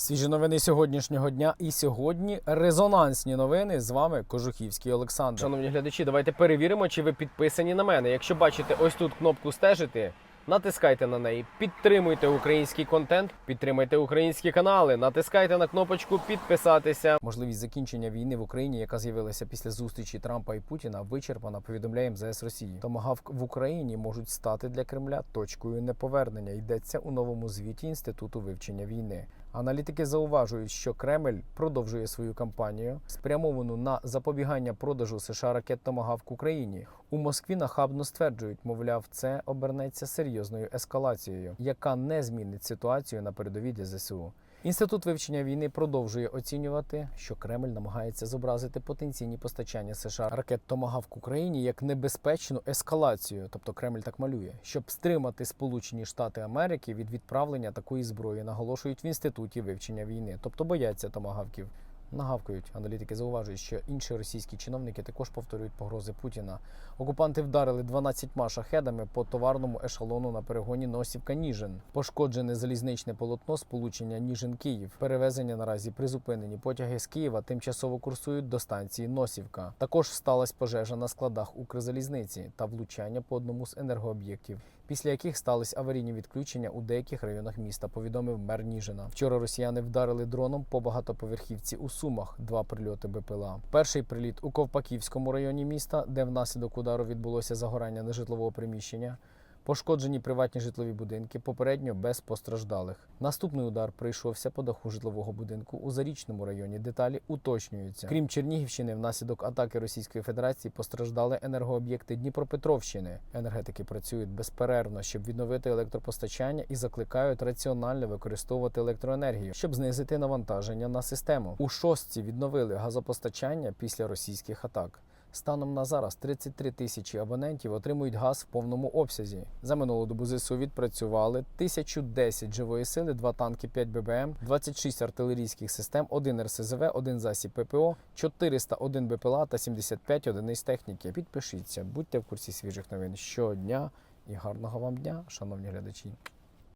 Свіжі новини сьогоднішнього дня. І сьогодні резонансні новини з вами Кожухівський Олександр. Шановні глядачі, давайте перевіримо, чи ви підписані на мене. Якщо бачите ось тут кнопку стежити, натискайте на неї, підтримуйте український контент, підтримайте українські канали, натискайте на кнопочку підписатися. Можливість закінчення війни в Україні, яка з'явилася після зустрічі Трампа і Путіна, вичерпана, повідомляє МЗС Росії. Томагавк в Україні можуть стати для Кремля точкою неповернення. Йдеться у новому звіті Інституту вивчення війни. Аналітики зауважують, що Кремль продовжує свою кампанію, спрямовану на запобігання продажу США ракет Томагавк Україні. У Москві нахабно стверджують, мовляв, це обернеться серйозною ескалацією, яка не змінить ситуацію на передовій для ЗСУ. Інститут вивчення війни продовжує оцінювати, що Кремль намагається зобразити потенційні постачання США ракет Томагавк Україні як небезпечну ескалацію, тобто Кремль так малює, щоб стримати Сполучені Штати Америки від відправлення такої зброї, наголошують в інституті вивчення війни, тобто бояться томагавків. Нагавкають аналітики зауважують, що інші російські чиновники також повторюють погрози Путіна. Окупанти вдарили 12 шахедами по товарному ешелону на перегоні Носівка Ніжин. Пошкоджене залізничне полотно сполучення Ніжин Київ. Перевезення наразі призупинені. Потяги з Києва тимчасово курсують до станції Носівка. Також сталася пожежа на складах Укрзалізниці та влучання по одному з енергооб'єктів. Після яких стались аварійні відключення у деяких районах міста, повідомив мер Ніжина. Вчора росіяни вдарили дроном по багатоповерхівці у Сумах. Два прильоти БПЛА. Перший приліт у Ковпаківському районі міста, де внаслідок удару відбулося загорання нежитлового приміщення. Пошкоджені приватні житлові будинки, попередньо без постраждалих. Наступний удар прийшовся по даху житлового будинку у Зарічному районі. Деталі уточнюються. Крім Чернігівщини, внаслідок атаки Російської Федерації постраждали енергооб'єкти Дніпропетровщини. Енергетики працюють безперервно, щоб відновити електропостачання і закликають раціонально використовувати електроенергію, щоб знизити навантаження на систему. У шостці відновили газопостачання після російських атак. Станом на зараз 33 тисячі абонентів отримують газ в повному обсязі. За минулу добу ЗСУ відпрацювали 1010 живої сили, 2 танки 5 ББМ, 26 артилерійських систем, 1 РСЗВ, 1 засіб ППО, 401 БПЛА та 75 одиниць техніки. Підпишіться, будьте в курсі свіжих новин щодня і гарного вам дня, шановні глядачі.